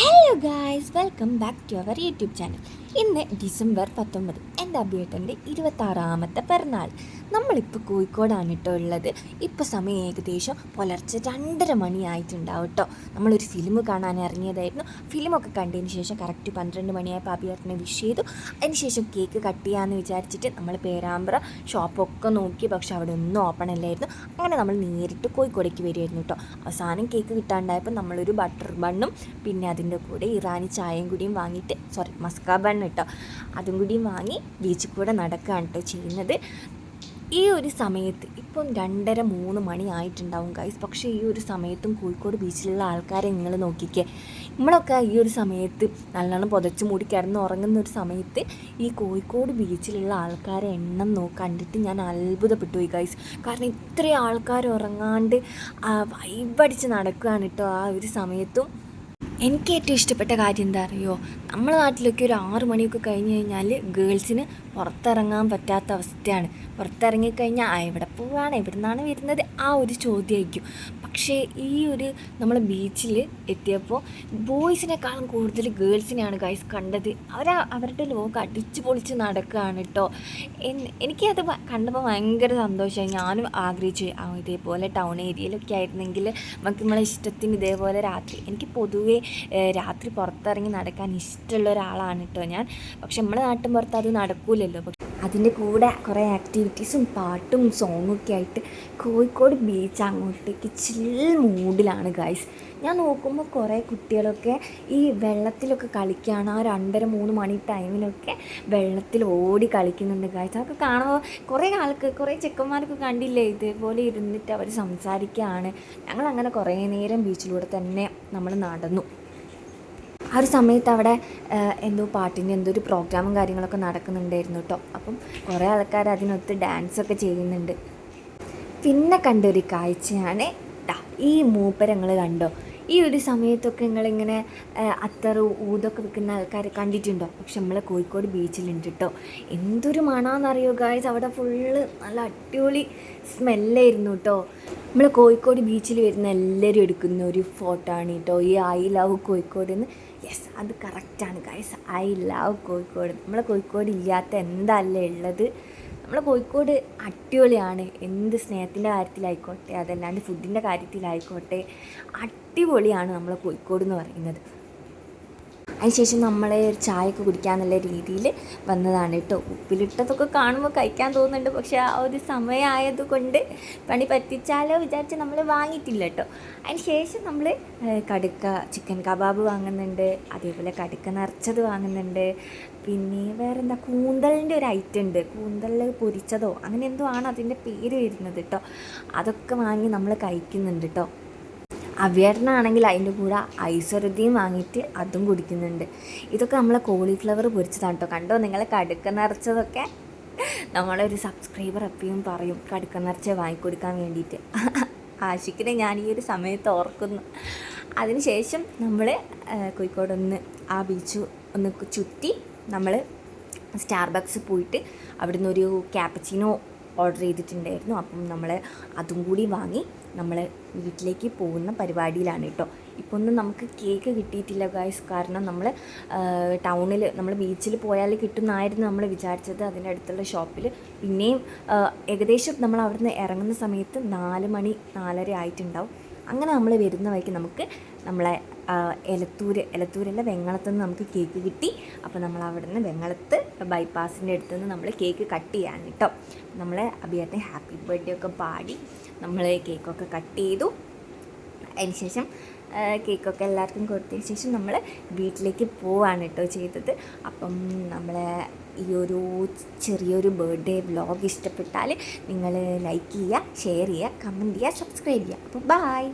Hello guys welcome back to our YouTube channel ഇന്ന് December പത്തൊമ്പത്. എന്റെ അഭിയേട്ടന്റെ ഇരുപത്താറാമത്തെ പിറന്നാൾ. നമ്മളിപ്പോൾ കോഴിക്കോടാണ് കേട്ടോ ഉള്ളത്. ഇപ്പോൾ സമയം ഏകദേശം പുലർച്ചെ രണ്ടര മണിയായിട്ടുണ്ടാവും കേട്ടോ നമ്മളൊരു ഫിലിം കാണാൻ ഇറങ്ങിയതായിരുന്നു. ഫിലിമൊക്കെ കണ്ടതിന് ശേഷം കറക്റ്റ് പന്ത്രണ്ട് മണിയായപ്പോൾ അഭിയേട്ടനെ വിഷ് ചെയ്തു. അതിനുശേഷം കേക്ക് കട്ട് ചെയ്യാമെന്ന് വിചാരിച്ചിട്ട് നമ്മൾ പേരാമ്പ്ര ഷോപ്പൊക്കെ നോക്കി. പക്ഷെ അവിടെ ഒന്നും ഓപ്പൺ അല്ലായിരുന്നു. അങ്ങനെ നമ്മൾ നേരിട്ട് കോഴിക്കോടേക്ക് വരുമായിരുന്നു കേട്ടോ അവസാനം കേക്ക് കിട്ടാണ്ടായപ്പോൾ നമ്മളൊരു ബട്ടർ ബണ്ണും പിന്നെ അതിന്റെ കൂടെ ഇറാനി ചായയും കൂടിയും വാങ്ങിയിട്ട് സോറി മസ്കാ ബണ്ണ് കേട്ടോ അതും കൂടിയും വാങ്ങി ബീച്ചിൽ കൂടെ നടക്കുകയാണ് കേട്ടോ ചെയ്യുന്നത്. ഈ ഒരു സമയത്ത് ഇപ്പം രണ്ടര മൂന്ന് മണി ആയിട്ടുണ്ടാവും ഗൈസ് പക്ഷേ ഈ ഒരു സമയത്തും കോഴിക്കോട് ബീച്ചിലുള്ള ആൾക്കാരെ നിങ്ങൾ നോക്കിക്കേ. നമ്മളൊക്കെ ഈ ഒരു സമയത്ത് നല്ലോണം പുതച്ച് മൂടി കിടന്ന് ഉറങ്ങുന്ന ഒരു സമയത്ത് ഈ കോഴിക്കോട് ബീച്ചിലുള്ള ആൾക്കാരെ എണ്ണം നോക്കി കണ്ടിട്ട് ഞാൻ അത്ഭുതപ്പെട്ടു പോയി ഗൈസ് കാരണം ഇത്രയും ആൾക്കാർ ഉറങ്ങാണ്ട് വൈബടിച്ച് നടക്കുകയാണ് കേട്ടോ ആ ഒരു സമയത്തും. എനിക്ക് ഏറ്റവും ഇഷ്ടപ്പെട്ട കാര്യം എന്താ അറിയോ? നമ്മുടെ നാട്ടിലൊക്കെ ഒരു ആറ് മണിയൊക്കെ കഴിഞ്ഞ് കഴിഞ്ഞാൽ ഗേൾസിന് പുറത്തിറങ്ങാൻ പറ്റാത്ത അവസ്ഥയാണ്. പുറത്തിറങ്ങിക്കഴിഞ്ഞാൽ ആ എവിടെ പോവാണ് എവിടെ നിന്നാണ് വരുന്നത്? ആ ഒരു ചോദ്യമായിരിക്കും പക്ഷേ ഈ ഒരു നമ്മൾ ബീച്ചിൽ എത്തിയപ്പോൾ ബോയ്സിനേക്കാളും കൂടുതൽ ഗേൾസിനെയാണ് ഗൈസ് കണ്ടത്. അവർ അവരുടെ ലോകം അടിച്ചു പൊളിച്ച് നടക്കുകയാണ് കേട്ടോ എനിക്കത് കണ്ടപ്പോൾ ഭയങ്കര സന്തോഷമായി ഞാനും ആഗ്രഹിച്ചു ആ ഇതേപോലെ ടൗൺ ഏരിയയിലൊക്കെ ആയിരുന്നെങ്കിൽ നമുക്ക് നമ്മളെ ഇഷ്ടത്തിന് ഇതേപോലെ രാത്രി എനിക്ക് പൊതുവേ രാത്രി പുറത്തിറങ്ങി നടക്കാൻ ഇഷ്ടമുള്ള ഒരാളാണ് കേട്ടോ ഞാൻ. പക്ഷെ നമ്മുടെ നാട്ടിൻ പുറത്ത് അത് നടക്കൂലല്ലോ അതിന്റെ കൂടെ കുറേ ആക്ടിവിറ്റീസും പാട്ടും സോങ്ങും ഒക്കെ ആയിട്ട് കോഴിക്കോട് ബീച്ച് അങ്ങോട്ടേക്ക് ചിൽ മൂഡിലാണ് ഗൈസ് ഞാൻ നോക്കുമ്പോൾ കുറേ കുട്ടികളൊക്കെ ഈ വെള്ളത്തിലൊക്കെ കളിക്കുകയാണ് ആ രണ്ടര മൂന്ന് മണി ടൈമിലൊക്കെ വെള്ളത്തിൽ ഓടി കളിക്കുന്നുണ്ട് ഗൈസ് അതൊക്കെ കാണുമ്പോൾ കുറേ ആൾക്ക് കുറേ ചെക്കന്മാരൊക്കെ കണ്ടില്ലേ? ഇതേപോലെ ഇരുന്നിട്ട് അവർ സംസാരിക്കുകയാണ് ഞങ്ങൾ അങ്ങനെ കുറേ നേരം ബീച്ചിലൂടെ തന്നെ നമ്മൾ നടന്നു. ആ ഒരു സമയത്ത് അവിടെ എന്തോ പാട്ടിന്റെ എന്തോ ഒരു പ്രോഗ്രാമും കാര്യങ്ങളൊക്കെ നടക്കുന്നുണ്ടായിരുന്നു കേട്ടോ അപ്പം കുറേ ആൾക്കാർ അതിനൊത്ത് ഡാൻസൊക്കെ ചെയ്യുന്നുണ്ട്. പിന്നെ കണ്ടൊരു കാഴ്ചയാണ് ഈ മൂപ്പരങ്ങൾ കണ്ടോ? ഈ ഒരു സമയത്തൊക്കെ നിങ്ങളിങ്ങനെ അത്തറ് ഊതൊക്കെ വെക്കുന്ന ആൾക്കാരെ കണ്ടിട്ടുണ്ടോ? പക്ഷെ നമ്മളെ കോഴിക്കോട് ബീച്ചിലുണ്ട് കേട്ടോ എന്തൊരു മണമെന്നറിയോ ഗായ്സ് അവിടെ ഫുള്ള് നല്ല അടിപൊളി സ്മെല്ലായിരുന്നു കേട്ടോ നമ്മൾ കോഴിക്കോട് ബീച്ചിൽ വരുന്ന എല്ലാവരും എടുക്കുന്ന ഒരു ഫോട്ടോ ആണ് കേട്ടോ ഈ ഐ ലവ് കോഴിക്കോട് എന്ന്. യെസ് അത് കറക്റ്റാണ് ഗായ്സ് ഐ ലവ് കോഴിക്കോട്. നമ്മളെ കോഴിക്കോട് ഇല്ലാത്ത എന്തല്ലേ ഉള്ളത്? നമ്മളെ കോഴിക്കോട് അടിപൊളിയാണ്. എന്ത് സ്നേഹത്തിന്റെ കാര്യത്തിലായിക്കോട്ടെ അതല്ലാണ്ട് ഫുഡിന്റെ കാര്യത്തിലായിക്കോട്ടെ അടിപൊളിയാണ് നമ്മളെ കോഴിക്കോട് എന്ന് പറയുന്നത്. അതിനുശേഷം നമ്മളെ ഒരു ചായയൊക്കെ കുടിക്കാന്നുള്ള രീതിയിൽ വന്നതാണ് കേട്ടോ ഉപ്പിലിട്ടതൊക്കെ കാണുമ്പോൾ കഴിക്കാൻ തോന്നുന്നുണ്ട്. പക്ഷേ ആ ഒരു സമയമായത് കൊണ്ട് പണി പറ്റിച്ചാലോ വിചാരിച്ച് നമ്മൾ വാങ്ങിയിട്ടില്ല കേട്ടോ അതിന് ശേഷം നമ്മൾ കടുക്ക ചിക്കൻ കബാബ് വാങ്ങുന്നുണ്ട്. അതേപോലെ കടുക്ക നിറച്ചത് വാങ്ങുന്നുണ്ട്. പിന്നെ വേറെ എന്താ കൂന്തലിന്റെ ഒരു ഐറ്റം ഉണ്ട്. കൂന്തൽ പൊരിച്ചതോ അങ്ങനെ എന്തോ ആണ് അതിന്റെ പേര് വരുന്നത് കേട്ടോ അതൊക്കെ വാങ്ങി നമ്മൾ കഴിക്കുന്നുണ്ട് കേട്ടോ അവിയറിനാണെങ്കിൽ അതിന്റെ കൂടെ ഐശ്വര്യതയും വാങ്ങിയിട്ട് അതും കുടിക്കുന്നുണ്ട്. ഇതൊക്കെ നമ്മളെ കോളിഫ്ലവർ പൊരിച്ചതാണ് കേട്ടോ കണ്ടോ? നിങ്ങൾ കടുക്ക നിറച്ചതൊക്കെ നമ്മളൊരു സബ്സ്ക്രൈബർ എപ്പോഴും പറയും കടുക്ക നിറച്ച് വാങ്ങിക്കൊടുക്കാൻ വേണ്ടിയിട്ട്. ആശിക്കിനെ ഞാൻ ഈ ഒരു സമയത്ത് ഓർക്കുന്നു. അതിനുശേഷം നമ്മൾ കോഴിക്കോടൊന്ന് ആ ബീച്ച് ഒന്ന് ചുറ്റി നമ്മൾ സ്റ്റാർബക്സ് പോയിട്ട് അവിടുന്ന് ഒരു ക്യാപ്പച്ചിനോ ഓർഡർ ചെയ്തിട്ടുണ്ടായിരുന്നു. അപ്പം നമ്മൾ അതും കൂടി വാങ്ങി നമ്മൾ വീട്ടിലേക്ക് പോകുന്ന പരിപാടിയിലാണ് കേട്ടോ. ഇപ്പോൾ ഒന്നും നമുക്ക് കേക്ക് കിട്ടിയിട്ടില്ല ഗായ്സ് കാരണം നമ്മൾ ടൗണിൽ നമ്മൾ ബീച്ചിൽ പോയാൽ കിട്ടുന്നായിരുന്നു നമ്മൾ വിചാരിച്ചത്. അതിന്റെ അടുത്തുള്ള ഷോപ്പിൽ പിന്നെയും ഏകദേശം നമ്മൾ അവിടുന്ന് ഇറങ്ങുന്ന സമയത്ത് നാല് മണി നാലര ആയിട്ടുണ്ടാവും. അങ്ങനെ നമ്മൾ വരുന്ന വഴിക്ക് നമുക്ക് നമ്മളെ എലത്തൂർ എലത്തൂരല്ല വെങ്ങളത്ത് നിന്ന് നമുക്ക് കേക്ക് കിട്ടി. അപ്പോൾ നമ്മൾ അവിടെ നിന്ന് വെങ്ങളത്ത് ബൈപ്പാസിന്റെ അടുത്ത് നിന്ന് നമ്മൾ കേക്ക് കട്ട് ചെയ്യാൻ കേട്ടോ. നമ്മൾ അഭിയാത്തെ ഹാപ്പി ബർത്ത്ഡേ ഒക്കെ പാടി നമ്മൾ കേക്കൊക്കെ കട്ട് ചെയ്തു. അതിന് ശേഷം കേക്കൊക്കെ എല്ലാവർക്കും കൊടുത്തതിന് ശേഷം നമ്മൾ വീട്ടിലേക്ക് പോവാണ് കേട്ടോ ചെയ്തത്. അപ്പം നമ്മളെ ഈ ഒരു ചെറിയൊരു ബർത്ത്ഡേ വ്ലോഗ് ഇഷ്ടപ്പെട്ടാൽ നിങ്ങൾ ലൈക്ക് ചെയ്യുക ഷെയർ ചെയ്യുക കമന്റ് ചെയ്യുക സബ്സ്ക്രൈബ് ചെയ്യുക. അപ്പോൾ ബായ്